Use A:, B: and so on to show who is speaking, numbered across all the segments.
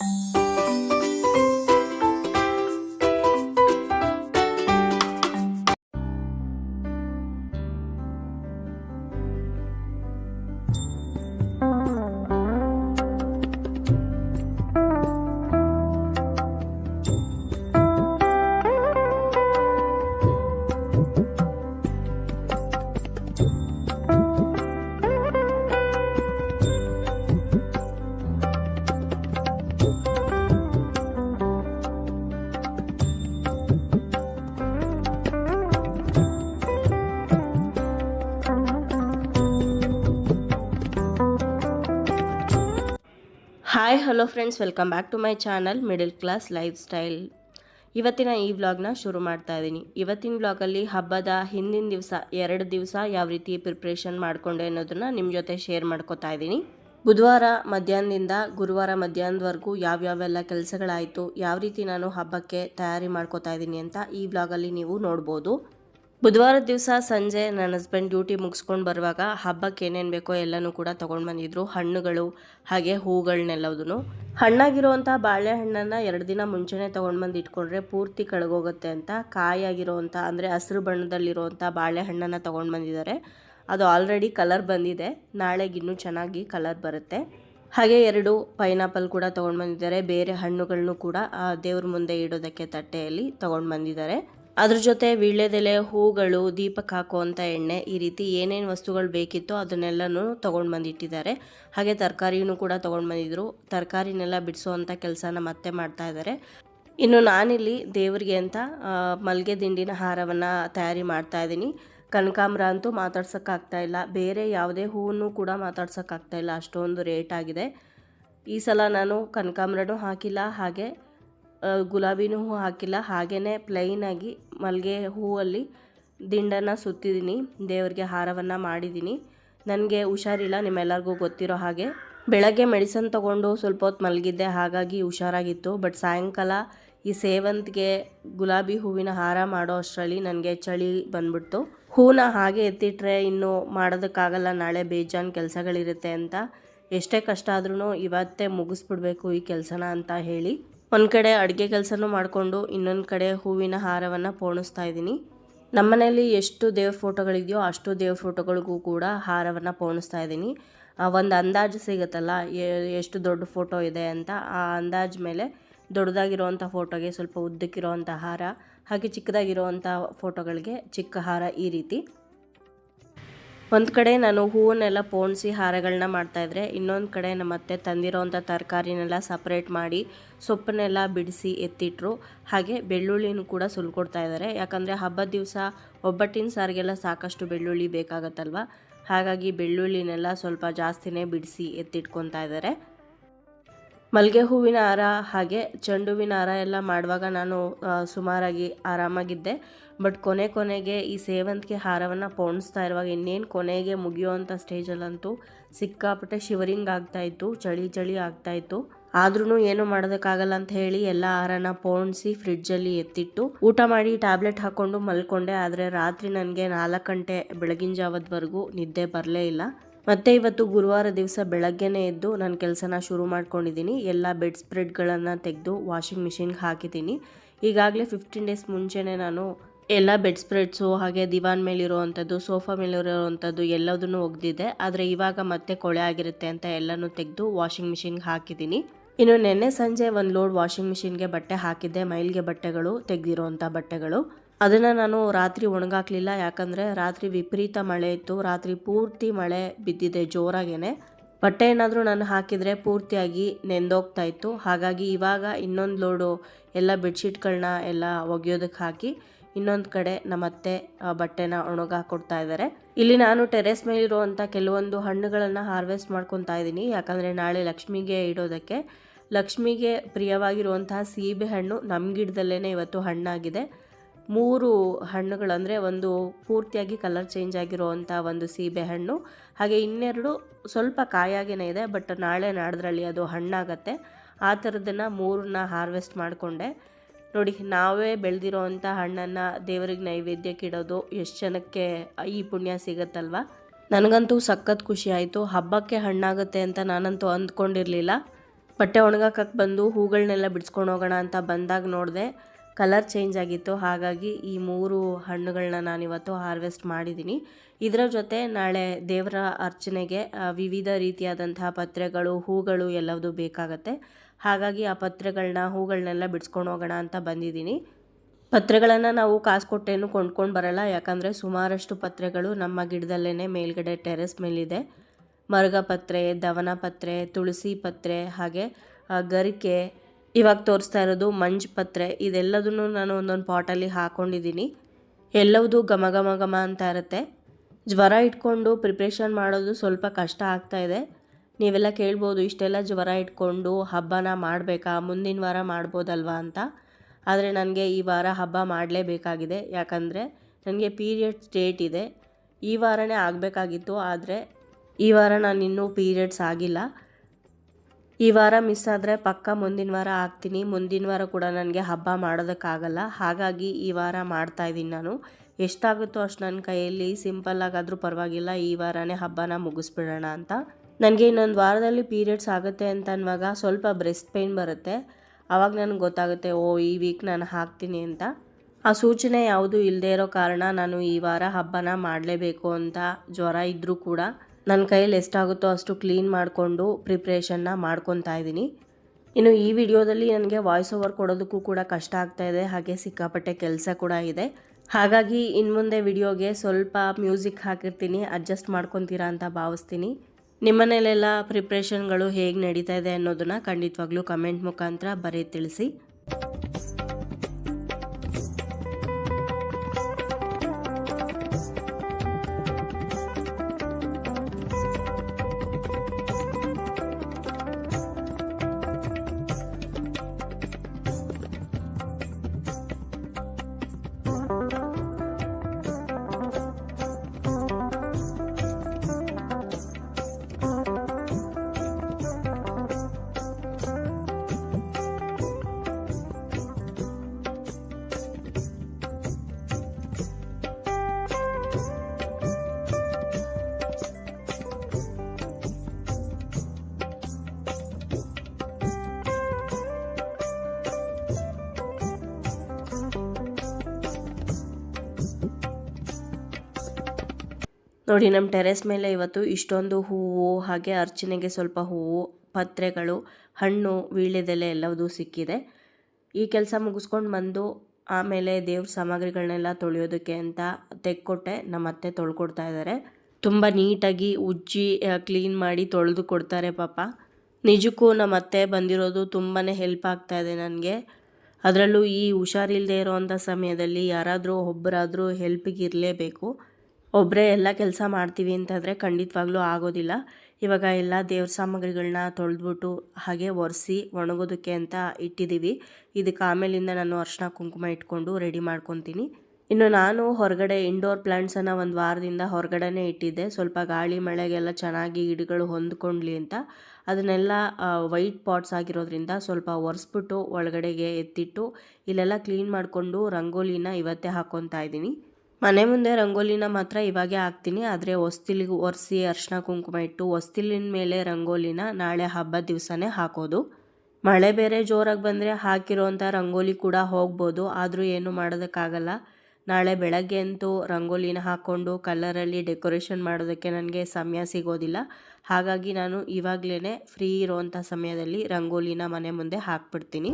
A: Thank you. Hi hello friends welcome back to my channel middle class lifestyle ಇವತ್ತಿನ ಈ ವ್ಲಾಗ್ನ ಶುರು ಮಾಡ್ತಾ ಇದ್ದೀನಿ ಇವತ್ತಿನ ವ್ಲಾಗಲ್ಲಿ ಹಬ್ಬದ ಹಿಂದಿನ ದಿವಸ, ಎರಡು ದಿವಸ ಯಾವ ರೀತಿ ಪ್ರಿಪ್ರೇಷನ್ ಮಾಡಿಕೊಂಡೆ ಅನ್ನೋದನ್ನು ನಿಮ್ಮ ಜೊತೆ ಶೇರ್ ಮಾಡ್ಕೋತಾ ಇದ್ದೀನಿ ಬುಧವಾರ ಮಧ್ಯಾಹ್ನದಿಂದ ಗುರುವಾರ ಮಧ್ಯಾಹ್ನದವರೆಗೂ ಯಾವ್ಯಾವೆಲ್ಲ ಕೆಲಸಗಳಾಯಿತು, ಯಾವ ರೀತಿ ನಾನು ಹಬ್ಬಕ್ಕೆ ತಯಾರಿ ಮಾಡ್ಕೋತಾ ಇದ್ದೀನಿ ಅಂತ ಈ ವ್ಲಾಗಲ್ಲಿ ನೀವು ನೋಡ್ಬೋದು. ಬುಧವಾರದ ದಿವಸ ಸಂಜೆ ನನ್ನ ಹಸ್ಬೆಂಡ್ ಡ್ಯೂಟಿ ಮುಗಿಸ್ಕೊಂಡು ಬರುವಾಗ ಹಬ್ಬಕ್ಕೆ ಏನೇನು ಬೇಕೋ ಎಲ್ಲನೂ ಕೂಡ ತೊಗೊಂಡು ಬಂದಿದ್ರು. ಹಣ್ಣುಗಳು ಹಾಗೆ ಹೂಗಳನ್ನೆಲ್ಲದೂ ಹಣ್ಣಾಗಿರುವಂಥ ಬಾಳೆಹಣ್ಣನ್ನು ಎರಡು ದಿನ ಮುಂಚೆನೇ ತೊಗೊಂಡು ಬಂದು ಇಟ್ಕೊಂಡ್ರೆ ಪೂರ್ತಿ ಕಳಗೋಗುತ್ತೆ ಅಂತ ಕಾಯಾಗಿರೋವಂಥ ಅಂದರೆ ಹಸಿರು ಬಣ್ಣದಲ್ಲಿರುವಂಥ ಬಾಳೆಹಣ್ಣನ್ನು ತೊಗೊಂಡು ಬಂದಿದ್ದಾರೆ. ಅದು ಆಲ್ರೆಡಿ ಕಲರ್ ಬಂದಿದೆ. ನಾಳೆಗಿನ್ನೂ ಚೆನ್ನಾಗಿ ಕಲರ್ ಬರುತ್ತೆ. ಹಾಗೆ ಎರಡು ಪೈನಾಪಲ್ ಕೂಡ ತೊಗೊಂಡು ಬಂದಿದ್ದಾರೆ. ಬೇರೆ ಹಣ್ಣುಗಳನ್ನೂ ಕೂಡ ದೇವ್ರ ಮುಂದೆ ಇಡೋದಕ್ಕೆ ತಟ್ಟೆಯಲ್ಲಿ ತೊಗೊಂಡು ಬಂದಿದ್ದಾರೆ. ಅದ್ರ ಜೊತೆ ವೀಳ್ಯದೆಲೆ, ಹೂಗಳು ದೀಪಕ್ಕೆ ಹಾಕುವಂಥ ಎಣ್ಣೆ, ಈ ರೀತಿ ಏನೇನು ವಸ್ತುಗಳು ಬೇಕಿತ್ತೋ ಅದನ್ನೆಲ್ಲನೂ ತೊಗೊಂಡು ಬಂದಿಟ್ಟಿದ್ದಾರೆ. ಹಾಗೆ ತರಕಾರಿನೂ ಕೂಡ ತೊಗೊಂಡು ಬಂದಿದ್ರು. ತರಕಾರಿನೆಲ್ಲ ಬಿಡಿಸುವಂಥ ಕೆಲಸನ ಮತ್ತೆ ಮಾಡ್ತಾ ಇದ್ದಾರೆ ಇನ್ನು ನಾನಿಲ್ಲಿ ದೇವರಿಗೆ ಅಂತ ಮಲ್ಲಿಗೆ ದಿಂಡಿನ ಹಾರವನ್ನು ತಯಾರಿ ಮಾಡ್ತಾ ಇದ್ದೀನಿ. ಕನಕಾಂಬ್ರ ಅಂತೂ ಮಾತಾಡ್ಸೋಕ್ಕಾಗ್ತಾ ಇಲ್ಲ. ಬೇರೆ ಯಾವುದೇ ಹೂವನ್ನು ಕೂಡ ಮಾತಾಡ್ಸೋಕ್ಕಾಗ್ತಾ ಇಲ್ಲ. ಅಷ್ಟೊಂದು ರೇಟ್ ಆಗಿದೆ. ಈ ಸಲ ನಾನು ಕನಕಾಂಬ್ರನೂ ಹಾಕಿಲ್ಲ. ಹಾಗೆ ಗುಲಾಬಿನೂ ಹೂ ಹಾಕಿಲ್ಲ. ಹಾಗೆಯೇ ಪ್ಲೈನಾಗಿ ಮಲ್ಲಿಗೆ ಹೂವಲ್ಲಿ ದಿಂಡನ್ನು ಸುತ್ತಿದ್ದೀನಿ. ದೇವರಿಗೆ ಹಾರವನ್ನು ಮಾಡಿದ್ದೀನಿ. ನನಗೆ ಹುಷಾರಿಲ್ಲ, ನಿಮ್ಮೆಲ್ಲರಿಗೂ ಗೊತ್ತಿರೋ ಹಾಗೆ. ಬೆಳಗ್ಗೆ ಮೆಡಿಸನ್ ತೊಗೊಂಡು ಸ್ವಲ್ಪ ಹೊತ್ತು ಮಲಗಿದ್ದೆ, ಹಾಗಾಗಿ ಹುಷಾರಾಗಿತ್ತು. ಬಟ್ ಸಾಯಂಕಾಲ ಈ ಸೇವಂತಿಗೆ ಗುಲಾಬಿ ಹೂವಿನ ಹಾರ ಮಾಡೋ ಅಷ್ಟರಲ್ಲಿ ನನಗೆ ಚಳಿ ಬಂದ್ಬಿಡ್ತು. ಹೂನ ಹಾಗೆ ಎತ್ತಿಟ್ರೆ ಇನ್ನೂ ಮಾಡೋದಕ್ಕಾಗಲ್ಲ, ನಾಳೆ ಬೇಜಾನ್ ಕೆಲಸಗಳಿರುತ್ತೆ ಅಂತ. ಎಷ್ಟೇ ಕಷ್ಟ ಆದ್ರೂ ಇವತ್ತೇ ಮುಗಿಸ್ಬಿಡ್ಬೇಕು ಈ ಕೆಲಸನ ಅಂತ ಹೇಳಿ. ಒಂದು ಕಡೆ ಅಡುಗೆ ಕೆಲಸನೂ ಮಾಡಿಕೊಂಡು ಇನ್ನೊಂದು ಕಡೆ ಹೂವಿನ ಹಾರವನ್ನು ಪೋಣಿಸ್ತಾ ಇದ್ದೀನಿ. ನಮ್ಮನೆಯಲ್ಲಿ ಎಷ್ಟು ದೇವ್ರ ಫೋಟೋಗಳಿದೆಯೋ ಅಷ್ಟು ದೇವ್ರ ಫೋಟೋಗಳಿಗೂ ಕೂಡ ಹಾರವನ್ನು ಪೋಣಿಸ್ತಾ ಇದ್ದೀನಿ. ಒಂದು ಅಂದಾಜು ಸಿಗುತ್ತಲ್ಲ ಎಷ್ಟು ದೊಡ್ಡ ಫೋಟೋ ಇದೆ ಅಂತ. ಆ ಅಂದಾಜು ಮೇಲೆ ದೊಡ್ಡದಾಗಿರುವಂಥ ಫೋಟೋಗೆ ಸ್ವಲ್ಪ ಉದ್ದಕ್ಕಿರೋವಂಥ ಹಾರ, ಹಾಗೆ ಚಿಕ್ಕದಾಗಿರೋವಂಥ ಫೋಟೋಗಳಿಗೆ ಚಿಕ್ಕ ಹಾರ ಈ ರೀತಿ. ಒಂದು ಕಡೆ ನಾನು ಹೂವನ್ನೆಲ್ಲ ಪೋಣಿಸಿ ಹಾರಗಳನ್ನ ಮಾಡ್ತಾಯಿದ್ರೆ ಇನ್ನೊಂದು ಕಡೆ ನಮ್ಮ ಅತ್ತೆ ತಂದಿರೋವಂಥ ತರಕಾರಿನೆಲ್ಲ ಸಪ್ರೇಟ್ ಮಾಡಿ ಸೊಪ್ಪನ್ನೆಲ್ಲ ಬಿಡಿಸಿ ಎತ್ತಿಟ್ರು. ಹಾಗೆ ಬೆಳ್ಳುಳ್ಳಿನೂ ಕೂಡ ಸುಲ್ಕೊಡ್ತಾ ಇದ್ದಾರೆ ಯಾಕಂದರೆ ಹಬ್ಬದ ದಿವಸ ಒಬ್ಬಟ್ಟಿನ ಸಾರಿಗೆಲ್ಲ ಸಾಕಷ್ಟು ಬೆಳ್ಳುಳ್ಳಿ ಬೇಕಾಗತ್ತಲ್ವ? ಹಾಗಾಗಿ ಬೆಳ್ಳುಳ್ಳಿನೆಲ್ಲ ಸ್ವಲ್ಪ ಜಾಸ್ತಿನೇ ಬಿಡಿಸಿ ಎತ್ತಿಟ್ಕೊತಾ ಇದ್ದಾರೆ ಮಲ್ಲಿಗೆ ಹೂವಿನ ಹಾರ ಹಾಗೆ ಚೆಂಡು ಹೂವಿನ ಹಾರ ಎಲ್ಲ ಮಾಡುವಾಗ ನಾನು ಸುಮಾರಾಗಿ ಆರಾಮಾಗಿದ್ದೆ. ಬಟ್ ಕೊನೆ ಕೊನೆಗೆ ಈ ಸೇವಂತಿಗೆ ಹಾರವನ್ನು ಪೋಣಿಸ್ತಾ ಇರುವಾಗ ಇನ್ನೇನು ಕೊನೆಗೆ ಮುಗಿಯುವಂಥ ಸ್ಟೇಜಲ್ಲಂತೂ ಸಿಕ್ಕಾಪಟ್ಟೆ ಶಿವರಿಂಗ್ ಆಗ್ತಾಯಿತ್ತು ಚಳಿ ಚಳಿ ಆಗ್ತಾಯಿತ್ತು ಆದ್ರೂ ಏನು ಮಾಡೋದಕ್ಕಾಗಲ್ಲ ಅಂತ ಹೇಳಿ ಎಲ್ಲ ಆಹಾರನ ಪೋಣಿಸಿ ಫ್ರಿಡ್ಜಲ್ಲಿ ಎತ್ತಿಟ್ಟು ಊಟ ಮಾಡಿ ಟ್ಯಾಬ್ಲೆಟ್ ಹಾಕ್ಕೊಂಡು ಮಲ್ಕೊಂಡೆ. ಆದರೆ ರಾತ್ರಿ ನನಗೆ ನಾಲ್ಕು ಗಂಟೆ ಬೆಳಗಿನ ಜಾವದವರೆಗೂ ನಿದ್ದೆ ಬರಲೇ ಇಲ್ಲ. ಮತ್ತೆ ಇವತ್ತು ಗುರುವಾರ ದಿವಸ ಬೆಳಗ್ಗೆನೇ ಎದ್ದು ನಾನು ಕೆಲಸನ ಶುರು ಮಾಡ್ಕೊಂಡಿದ್ದೀನಿ. ಎಲ್ಲ ಬೆಡ್ ಸ್ಪ್ರೆಡ್ಗಳನ್ನು ತೆಗೆದು ವಾಷಿಂಗ್ ಮಿಷಿನ್ಗೆ ಹಾಕಿದ್ದೀನಿ. ಈಗಾಗಲೇ ಫಿಫ್ಟೀನ್ ಡೇಸ್ ಮುಂಚೆನೇ ನಾನು ಎಲ್ಲ ಬೆಡ್ ಸ್ಪ್ರೆಡ್ಸು, ಹಾಗೆ ದಿವಾನ್ ಮೇಲಿರುವಂಥದ್ದು ಸೋಫಾ ಮೇಲಿರುವಂಥದ್ದು ಎಲ್ಲದನ್ನು ಒಗ್ದಿದೆ ಆದರೆ ಇವಾಗ ಮತ್ತೆ ಕೊಳೆ ಆಗಿರುತ್ತೆ ಅಂತ ಎಲ್ಲನೂ ತೆಗೆದು ವಾಷಿಂಗ್ ಮಿಷಿನ್ಗೆ ಹಾಕಿದ್ದೀನಿ. ಇನ್ನು ನಿನ್ನೆ ಸಂಜೆ ಒಂದು ಲೋಡ್ ವಾಷಿಂಗ್ ಮಿಷಿನ್ಗೆ ಬಟ್ಟೆ ಹಾಕಿದ್ದೆ. ಮೈಲ್ಗೆ ಬಟ್ಟೆಗಳು ತೆಗೆದಿರುವಂಥ ಬಟ್ಟೆಗಳು. ಅದನ್ನು ನಾನು ರಾತ್ರಿ ಒಣಗಾಕಲಿಲ್ಲ. ಯಾಕಂದರೆ ರಾತ್ರಿ ವಿಪರೀತ ಮಳೆ ಇತ್ತು. ರಾತ್ರಿ ಪೂರ್ತಿ ಮಳೆ ಬಿದ್ದಿದೆ ಜೋರಾಗೇ ಬಟ್ಟೆ ಏನಾದರೂ ನಾನು ಹಾಕಿದರೆ ಪೂರ್ತಿಯಾಗಿ ನೆಂದೋಗ್ತಾ ಇತ್ತು. ಹಾಗಾಗಿ ಇವಾಗ ಇನ್ನೊಂದು ಲೋಡು ಎಲ್ಲ ಬೆಡ್ಶೀಟ್ಗಳನ್ನ ಎಲ್ಲ ಒಗೆಯೋದಕ್ಕೆ ಹಾಕಿ ಇನ್ನೊಂದು ಕಡೆ ನಮ್ಮತ್ತೆ ಬಟ್ಟೆನ ಒಣಗಾಕೊಡ್ತಾ ಇದ್ದಾರೆ ಇಲ್ಲಿ ನಾನು ಟೆರೆಸ್ ಮೇಲಿರುವಂಥ ಕೆಲವೊಂದು ಹಣ್ಣುಗಳನ್ನು ಹಾರ್ವೆಸ್ಟ್ ಮಾಡ್ಕೊತಾ ಇದ್ದೀನಿ. ಯಾಕಂದರೆ ನಾಳೆ ಲಕ್ಷ್ಮಿಗೆ ಇಡೋದಕ್ಕೆ. ಲಕ್ಷ್ಮಿಗೆ ಪ್ರಿಯವಾಗಿರುವಂತಹ ಸೀಬೆ ಹಣ್ಣು ನಮ್ಮ ಗಿಡದಲ್ಲೇ ಇವತ್ತು ಹಣ್ಣಾಗಿದೆ. ಮೂರು ಹಣ್ಣುಗಳಂದರೆ ಒಂದು ಪೂರ್ತಿಯಾಗಿ ಕಲರ್ ಚೇಂಜ್ ಆಗಿರುವಂಥ ಒಂದು ಸೀಬೆ ಹಣ್ಣು. ಹಾಗೆ ಇನ್ನೆರಡು ಸ್ವಲ್ಪ ಕಾಯಾಗೇ ಇದೆ, ಬಟ್ ನಾಳೆ ನಾಡ್ದ್ರಲ್ಲಿ ಅದು ಹಣ್ಣಾಗತ್ತೆ. ಆ ಥರದನ್ನು ಮೂರನ್ನ ಹಾರ್ವೆಸ್ಟ್ ಮಾಡಿಕೊಂಡೆ. ನೋಡಿ, ನಾವೇ ಬೆಳೆದಿರೋ ಅಂಥ ಹಣ್ಣನ್ನು ದೇವರಿಗೆ ನೈವೇದ್ಯಕ್ಕೆ ಇಡೋದು ಎಷ್ಟು ಜನಕ್ಕೆ ಈ ಪುಣ್ಯ ಸಿಗತ್ತಲ್ವ? ನನಗಂತೂ ಸಖತ್ ಖುಷಿ ಆಯಿತು. ಹಬ್ಬಕ್ಕೆ ಹಣ್ಣಾಗುತ್ತೆ ಅಂತ ನಾನಂತೂ ಅಂದ್ಕೊಂಡಿರಲಿಲ್ಲ. ಬಟ್ಟೆ ಒಣಗಾಕಕ್ಕೆ ಬಂದು ಹೂಗಳನ್ನೆಲ್ಲ ಬಿಡಿಸ್ಕೊಂಡು ಹೋಗೋಣ ಅಂತ ಬಂದಾಗ ನೋಡಿದೆ ಕಲರ್ ಚೇಂಜ್ ಆಗಿತ್ತು. ಹಾಗಾಗಿ ಈ ಮೂರು ಹಣ್ಣುಗಳನ್ನ ನಾನಿವತ್ತು ಹಾರ್ವೆಸ್ಟ್ ಮಾಡಿದ್ದೀನಿ ಇದರ ಜೊತೆ ನಾಳೆ ದೇವರ ಅರ್ಚನೆಗೆ ವಿವಿಧ ರೀತಿಯಾದಂತಹ ಪತ್ರೆಗಳು, ಹೂಗಳು ಎಲ್ಲವೂ ಬೇಕಾಗತ್ತೆ. ಹಾಗಾಗಿ ಆ ಪತ್ರೆಗಳನ್ನ ಹೂಗಳನ್ನೆಲ್ಲ ಬಿಡಿಸ್ಕೊಂಡು ಹೋಗೋಣ ಅಂತ ಬಂದಿದ್ದೀನಿ ಪತ್ರೆಗಳನ್ನು ನಾವು ಕಾಸು ಕೊಟ್ಟೇನು ಕೊಂಡ್ಕೊಂಡು ಬರಲ್ಲ. ಯಾಕಂದರೆ ಸುಮಾರಷ್ಟು ಪತ್ರೆಗಳು ನಮ್ಮ ಗಿಡದಲ್ಲೇ ಮೇಲ್ಗಡೆ ಟೆರೆಸ್ ಮೇಲಿದೆ. ಮರಗ ಪತ್ರೆ, ದವನ ಪತ್ರೆ, ತುಳಸಿ ಪತ್ರೆ, ಹಾಗೆ ಗರಿಕೆ ಇವಾಗ ತೋರಿಸ್ತಾ ಇರೋದು ಮಂಜ್ ಪತ್ರೆ. ಇದೆಲ್ಲದನ್ನು ನಾನು ಒಂದೊಂದು ಪಾಟಲ್ಲಿ ಹಾಕ್ಕೊಂಡಿದ್ದೀನಿ ಎಲ್ಲವೂ ಘಮ ಘಮ ಘಮ ಅಂತ ಇರುತ್ತೆ. ಜ್ವರ ಇಟ್ಕೊಂಡು ಪ್ರಿಪ್ರೇಷನ್ ಮಾಡೋದು ಸ್ವಲ್ಪ ಕಷ್ಟ ಆಗ್ತಾ ಇದೆ. ನೀವೆಲ್ಲ ಕೇಳ್ಬೋದು, ಇಷ್ಟೆಲ್ಲ ಜ್ವರ ಇಟ್ಕೊಂಡು ಹಬ್ಬನ ಮಾಡಬೇಕಾ? ಮುಂದಿನ ವಾರ ಮಾಡ್ಬೋದಲ್ವಾ ಅಂತ. ಆದರೆ ನನಗೆ ಈ ವಾರ ಹಬ್ಬ ಮಾಡಲೇಬೇಕಾಗಿದೆ. ಯಾಕಂದರೆ ನನಗೆ ಪೀರಿಯಡ್ಸ್ ಡೇಟ್ ಇದೆ. ಈ ವಾರನೇ ಆಗಬೇಕಾಗಿತ್ತು, ಆದರೆ ಈ ವಾರ ನಾನು ಇನ್ನೂ ಪೀರಿಯಡ್ಸ್ ಆಗಿಲ್ಲ. ಈ ವಾರ ಮಿಸ್ ಆದರೆ ಪಕ್ಕ ಮುಂದಿನ ವಾರ ಆಗ್ತೀನಿ. ಮುಂದಿನ ವಾರ ಕೂಡ ನನಗೆ ಹಬ್ಬ ಮಾಡೋದಕ್ಕಾಗಲ್ಲ. ಹಾಗಾಗಿ ಈ ವಾರ ಮಾಡ್ತಾ ಇದ್ದೀನಿ ನಾನು. ಎಷ್ಟಾಗುತ್ತೋ ಅಷ್ಟು ನನ್ನ ಕೈಯಲ್ಲಿ. ಸಿಂಪಲ್ಲಾಗಾದರೂ ಪರವಾಗಿಲ್ಲ. ಈ ವಾರನೇ ಹಬ್ಬನ ಮುಗಿಸ್ಬಿಡೋಣ ಅಂತ. ನನಗೆ ಇನ್ನೊಂದು ವಾರದಲ್ಲಿ ಪೀರಿಯಡ್ಸ್ ಆಗುತ್ತೆ ಅಂತ ಅನ್ನುವಾಗ ಸ್ವಲ್ಪ ಬ್ರೆಸ್ಟ್ ಪೇಯ್ನ್ ಬರುತ್ತೆ. ಆವಾಗ ನನಗೆ ಗೊತ್ತಾಗುತ್ತೆ, ಓ, ಈ ವೀಕ್ ನಾನು ಹಾಕ್ತೀನಿ ಅಂತ. ಆ ಸೂಚನೆ ಯಾವುದೂ ಇಲ್ಲದೆ ಇರೋ ಕಾರಣ ನಾನು ಈ ವಾರ ಹಬ್ಬನ ಮಾಡಲೇಬೇಕು ಅಂತ ಜ್ವರ ಇದ್ದರೂ ಕೂಡ. ನನ್ನ ಕೈಯಲ್ಲಿ ಎಷ್ಟಾಗುತ್ತೋ ಅಷ್ಟು ಕ್ಲೀನ್ ಮಾಡಿಕೊಂಡು ಪ್ರಿಪ್ರೇಷನ್ನ ಮಾಡ್ಕೊತಾ ಇದ್ದೀನಿ. ಇನ್ನು ಈ ವಿಡಿಯೋದಲ್ಲಿ ನನಗೆ ವಾಯ್ಸ್ ಓವರ್ ಕೊಡೋದಕ್ಕೂ ಕೂಡ ಕಷ್ಟ ಆಗ್ತಾ ಇದೆ, ಹಾಗೆ ಸಿಕ್ಕಾಪಟ್ಟೆ ಕೆಲಸ ಕೂಡ ಇದೆ. ಹಾಗಾಗಿ ಇನ್ನು ಮುಂದೆ ವಿಡಿಯೋಗೆ ಸ್ವಲ್ಪ ಮ್ಯೂಸಿಕ್ ಹಾಕಿರ್ತೀನಿ ಅಡ್ಜಸ್ಟ್ ಮಾಡ್ಕೊತೀರಾ ಅಂತ ಭಾವಿಸ್ತೀನಿ. ನಿಮ್ಮನೇಲೆಲ್ಲ ಪ್ರಿಪ್ರೇಷನ್ಗಳು ಹೇಗೆ ನಡೀತಾ ಇದೆ ಅನ್ನೋದನ್ನ ಖಂಡಿತವಾಗ್ಲೂ ಕಮೆಂಟ್ ಮುಖಾಂತರ ಬರೀ ತಿಳಿಸಿ. ನೋಡಿ ನಮ್ಮ ಟೆರೆಸ್ ಮೇಲೆ ಇವತ್ತು ಇಷ್ಟೊಂದು ಹೂವು, ಹಾಗೆ ಅರ್ಚನೆಗೆ ಸ್ವಲ್ಪ ಹೂವು, ಪತ್ರೆಗಳು, ಹಣ್ಣು, ವೀಳ್ಯದೆಲೆ ಎಲ್ಲವೂ ಸಿಕ್ಕಿದೆ. ಈ ಕೆಲಸ ಮುಗಿಸ್ಕೊಂಡು ಬಂದು ಆಮೇಲೆ ದೇವ್ರ ಸಾಮಗ್ರಿಗಳನ್ನೆಲ್ಲ ತೊಳೆಯೋದಕ್ಕೆ ಅಂತ ತೆಕ್ಕೊಟ್ಟೆ. ನಮ್ಮ ಅತ್ತೆ ತೊಳ್ಕೊಡ್ತಾ ಇದ್ದಾರೆ ತುಂಬ ನೀಟಾಗಿ ಉಜ್ಜಿ ಕ್ಲೀನ್ ಮಾಡಿ ತೊಳೆದು ಕೊಡ್ತಾರೆ ಪಾಪ. ನಿಜಕ್ಕೂ ನಮ್ಮ ಅತ್ತೆ ಬಂದಿರೋದು ತುಂಬಾ ಹೆಲ್ಪ್ ಆಗ್ತಾ ಇದೆ ನನಗೆ. ಅದರಲ್ಲೂ ಈ ಹುಷಾರಿಲ್ಲದೆ ಇರೋವಂಥ ಸಮಯದಲ್ಲಿ ಯಾರಾದರೂ ಒಬ್ಬರಾದರೂ ಹೆಲ್ಪಿಗೆ ಇರಲೇಬೇಕು. ಒಬ್ಬರೇ ಎಲ್ಲ ಕೆಲಸ ಮಾಡ್ತೀವಿ ಅಂತಂದರೆ ಖಂಡಿತವಾಗ್ಲೂ ಆಗೋದಿಲ್ಲ. ಇವಾಗ ಎಲ್ಲ ದೇವ್ರ ಸಾಮಗ್ರಿಗಳನ್ನ ತೊಳೆದ್ಬಿಟ್ಟು ಹಾಗೆ ಒರೆಸಿ ಒಣಗೋದಕ್ಕೆ ಅಂತ ಇಟ್ಟಿದ್ದೀವಿ ಇದಕ್ಕೆ ಆಮೇಲಿಂದ ನಾನು ಅರ್ಶಿನ ಕುಂಕುಮ ಇಟ್ಕೊಂಡು ರೆಡಿ ಮಾಡ್ಕೊತೀನಿ. ಇನ್ನು ನಾನು ಹೊರಗಡೆ ಇಂಡೋರ್ ಪ್ಲ್ಯಾಂಟ್ಸನ್ನು ಒಂದು ವಾರದಿಂದ ಹೊರಗಡೆನೇ ಇಟ್ಟಿದ್ದೆ. ಸ್ವಲ್ಪ ಗಾಳಿ, ಮಳೆಗೆಲ್ಲ ಚೆನ್ನಾಗಿ ಗಿಡಗಳು ಹೊಂದ್ಕೊಂಡ್ಲಿ ಅಂತ. ಅದನ್ನೆಲ್ಲ ವೈಟ್ ಪಾಟ್ಸ್ ಆಗಿರೋದ್ರಿಂದ ಸ್ವಲ್ಪ ಒರೆಸ್ಬಿಟ್ಟು ಒಳಗಡೆಗೆ ಎತ್ತಿಟ್ಟು, ಇಲ್ಲೆಲ್ಲ ಕ್ಲೀನ್ ಮಾಡಿಕೊಂಡು ರಂಗೋಲಿನ ಇವತ್ತೇ ಹಾಕ್ಕೊತಾ ಇದ್ದೀನಿ ಮನೆ ಮುಂದೆ ರಂಗೋಲಿನ ಮಾತ್ರ ಇವಾಗೆ ಹಾಕ್ತೀನಿ. ಆದರೆ ಹೊಸ್ತಿಲಿಗೆ ಒರೆಸಿ ಅರ್ಶಿನ ಕುಂಕುಮ ಇಟ್ಟು ಹೊಸ್ತಿಲಿನ ಮೇಲೆ ರಂಗೋಲಿನ ನಾಳೆ ಹಬ್ಬದ ದಿವಸನೇ ಹಾಕೋದು. ಮಳೆ ಬೇರೆ ಜೋರಾಗಿ ಬಂದರೆ ಹಾಕಿರೋಂಥ ರಂಗೋಲಿ ಕೂಡ ಹೋಗ್ಬೋದು. ಆದರೂ ಏನು ಮಾಡೋದಕ್ಕಾಗಲ್ಲ. ನಾಳೆ ಬೆಳಗ್ಗೆ ಅಂತೂ ರಂಗೋಲಿನ ಹಾಕ್ಕೊಂಡು ಕಲರಲ್ಲಿ ಡೆಕೋರೇಷನ್ ಮಾಡೋದಕ್ಕೆ ನನಗೆ ಸಮಯ ಸಿಗೋದಿಲ್ಲ. ಹಾಗಾಗಿ ನಾನು ಇವಾಗಲೇ ಫ್ರೀ ಇರೋವಂಥ ಸಮಯದಲ್ಲಿ ರಂಗೋಲಿನ ಮನೆ ಮುಂದೆ ಹಾಕ್ಬಿಡ್ತೀನಿ.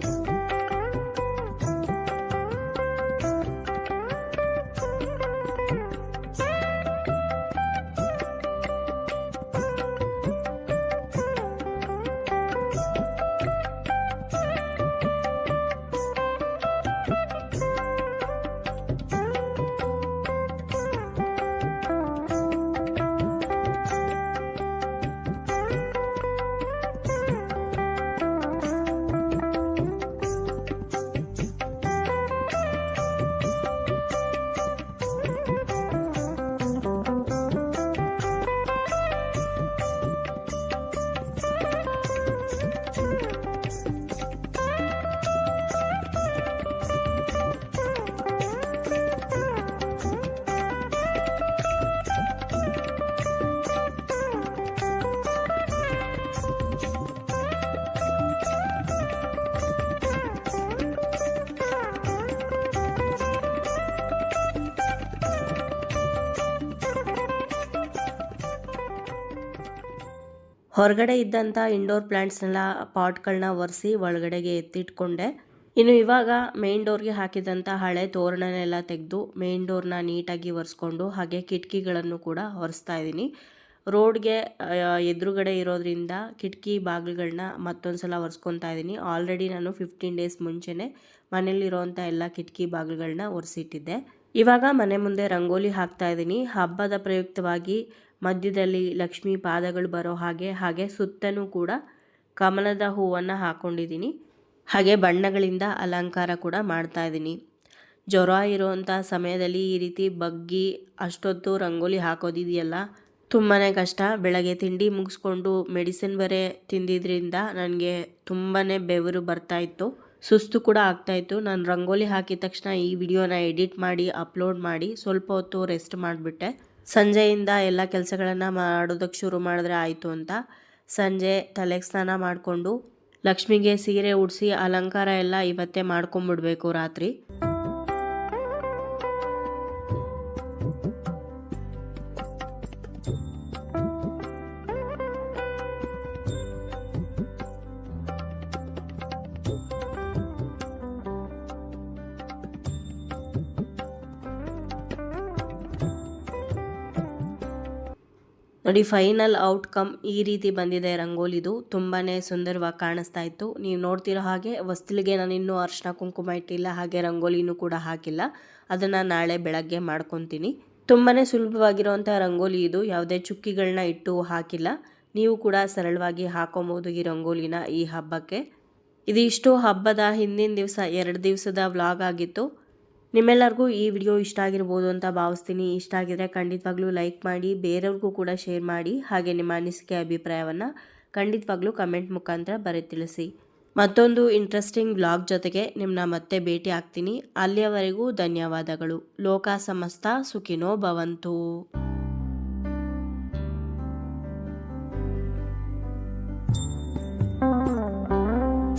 A: ಹೊರಗಡೆ ಇದ್ದಂಥ ಇಂಡೋರ್ ಪ್ಲ್ಯಾಂಟ್ಸ್ನೆಲ್ಲ ಪಾಟ್ಗಳನ್ನ ಒರೆಸಿ ಒಳಗಡೆಗೆ ಎತ್ತಿಟ್ಕೊಂಡೆ. ಇನ್ನು ಇವಾಗ ಮೇನ್ ಡೋರ್ಗೆ ಹಾಕಿದಂಥ ಹಳೆ ತೋರಣನೆಲ್ಲ ತೆಗೆದು ಮೇನ್ ಡೋರ್ನ ನೀಟಾಗಿ ಒರೆಸ್ಕೊಂಡು ಹಾಗೆ ಕಿಟಕಿಗಳನ್ನು ಕೂಡ ಒರೆಸ್ತಾ ಇದ್ದೀನಿ. ರೋಡ್ಗೆ ಎದುರುಗಡೆ ಇರೋದ್ರಿಂದ ಕಿಟಕಿ ಬಾಗಿಲುಗಳನ್ನ ಮತ್ತೊಂದು ಸಲ ಒರೆಸ್ಕೊತಾ ಇದ್ದೀನಿ. ಆಲ್ರೆಡಿ ನಾನು ಫಿಫ್ಟೀನ್ ಡೇಸ್ ಮುಂಚೆನೇ ಮನೇಲಿರೋವಂಥ ಎಲ್ಲ ಕಿಟಕಿ ಬಾಗಿಲುಗಳನ್ನ ಒರೆಸಿಟ್ಟಿದ್ದೆ. ಇವಾಗ ಮನೆ ಮುಂದೆ ರಂಗೋಲಿ ಹಾಕ್ತಾ ಇದ್ದೀನಿ. ಹಬ್ಬದ ಪ್ರಯುಕ್ತವಾಗಿ ಮಧ್ಯದಲ್ಲಿ ಲಕ್ಷ್ಮಿ ಪಾದಗಳು ಬರೋ ಹಾಗೆ ಹಾಗೆ ಸುತ್ತನೂ ಕೂಡ ಕಮಲದ ಹೂವನ್ನು ಹಾಕ್ಕೊಂಡಿದ್ದೀನಿ ಹಾಗೆ ಬಣ್ಣಗಳಿಂದ ಅಲಂಕಾರ ಕೂಡ ಮಾಡ್ತಾ ಇದ್ದೀನಿ. ಜ್ವರ ಇರುವಂಥ ಸಮಯದಲ್ಲಿ ಈ ರೀತಿ ಬಗ್ಗಿ ಅಷ್ಟೊತ್ತು ರಂಗೋಲಿ ಹಾಕೋದಿದೆಯಲ್ಲ? ತುಂಬಾ ಕಷ್ಟ. ಬೆಳಗ್ಗೆ ತಿಂಡಿ ಮುಗಿಸ್ಕೊಂಡು ಮೆಡಿಸಿನ್ ಬೇರೆ ತಿಂದಿದ್ರಿಂದ ನನಗೆ ತುಂಬಾ ಬೆವರು ಬರ್ತಾ ಇತ್ತು. ಸುಸ್ತು ಕೂಡ ಆಗ್ತಾಯಿತ್ತು ನಾನು ರಂಗೋಲಿ ಹಾಕಿದ ತಕ್ಷಣ ಈ ವಿಡಿಯೋನ ಎಡಿಟ್ ಮಾಡಿ, ಅಪ್ಲೋಡ್ ಮಾಡಿ ಸ್ವಲ್ಪ ಹೊತ್ತು ರೆಸ್ಟ್ ಮಾಡಿಬಿಟ್ಟೆ. ಸಂಜೆಯಿಂದ ಎಲ್ಲ ಕೆಲಸಗಳನ್ನು ಮಾಡೋದಕ್ಕೆ ಶುರು ಮಾಡಿದ್ರೆ ಆಯಿತು ಅಂತ. ಸಂಜೆ ತಲೆಗೆ ಸ್ನಾನ ಮಾಡಿಕೊಂಡು ಲಕ್ಷ್ಮಿಗೆ ಸೀರೆ ಉಡಿಸಿ ಅಲಂಕಾರ ಎಲ್ಲ ಇವತ್ತೇ ಮಾಡ್ಕೊಂಬಿಡ್ಬೇಕು ರಾತ್ರಿ. ನೋಡಿ, ಫೈನಲ್ ಔಟ್ಕಮ್ ಈ ರೀತಿ ಬಂದಿದೆ ರಂಗೋಲಿದು ತುಂಬಾ ಸುಂದರವಾಗಿ ಕಾಣಿಸ್ತಾ ಇತ್ತು. ನೀವು ನೋಡ್ತಿರೋ ಹಾಗೆ ವಸ್ತಿಲಿಗೆ ನಾನು ಇನ್ನೂ ಅರ್ಶಿನ ಕುಂಕುಮ ಇಟ್ಟಿಲ್ಲ, ಹಾಗೆ ರಂಗೋಲಿನೂ ಕೂಡ ಹಾಕಿಲ್ಲ. ಅದನ್ನು ನಾಳೆ ಬೆಳಗ್ಗೆ ಮಾಡ್ಕೊತೀನಿ. ತುಂಬಾ ಸುಲಭವಾಗಿರುವಂಥ ರಂಗೋಲಿ ಇದು. ಯಾವುದೇ ಚುಕ್ಕಿಗಳನ್ನ ಇಟ್ಟು ಹಾಕಿಲ್ಲ. ನೀವು ಕೂಡ ಸರಳವಾಗಿ ಹಾಕೊಬೋದು ಈ ರಂಗೋಲಿನ ಈ ಹಬ್ಬಕ್ಕೆ. ಇದಿಷ್ಟು ಹಬ್ಬದ ಹಿಂದಿನ ದಿವಸ, ಎರಡು ದಿವಸದ ವ್ಲಾಗ್ ಆಗಿತ್ತು. ನಿಮ್ಮೆಲ್ಲರಿಗೂ ಈ ವಿಡಿಯೋ ಇಷ್ಟ ಆಗಿರ್ಬೋದು ಅಂತ ಭಾವಿಸ್ತೀನಿ. ಇಷ್ಟ ಆಗಿದ್ರೆ ಖಂಡಿತವಾಗ್ಲೂ ಲೈಕ್ ಮಾಡಿ, ಬೇರೆಯವ್ರಿಗೂ ಕೂಡ ಶೇರ್ ಮಾಡಿ, ಹಾಗೆ ನಿಮ್ಮ ಅನಿಸಿಕೆ, ಅಭಿಪ್ರಾಯವನ್ನು ಖಂಡಿತವಾಗ್ಲೂ ಕಮೆಂಟ್ ಮುಖಾಂತರ ಬರೀ ತಿಳಿಸಿ. ಮತ್ತೊಂದು ಇಂಟ್ರೆಸ್ಟಿಂಗ್ ವ್ಲಾಗ್ ಜೊತೆಗೆ ನಿಮ್ಮನ್ನ ಮತ್ತೆ ಭೇಟಿ ಆಗ್ತೀನಿ. ಅಲ್ಲಿಯವರೆಗೂ ಧನ್ಯವಾದಗಳು. ಲೋಕ ಸಮಸ್ತ, ಸುಖಿನೋ ಭವಂತು.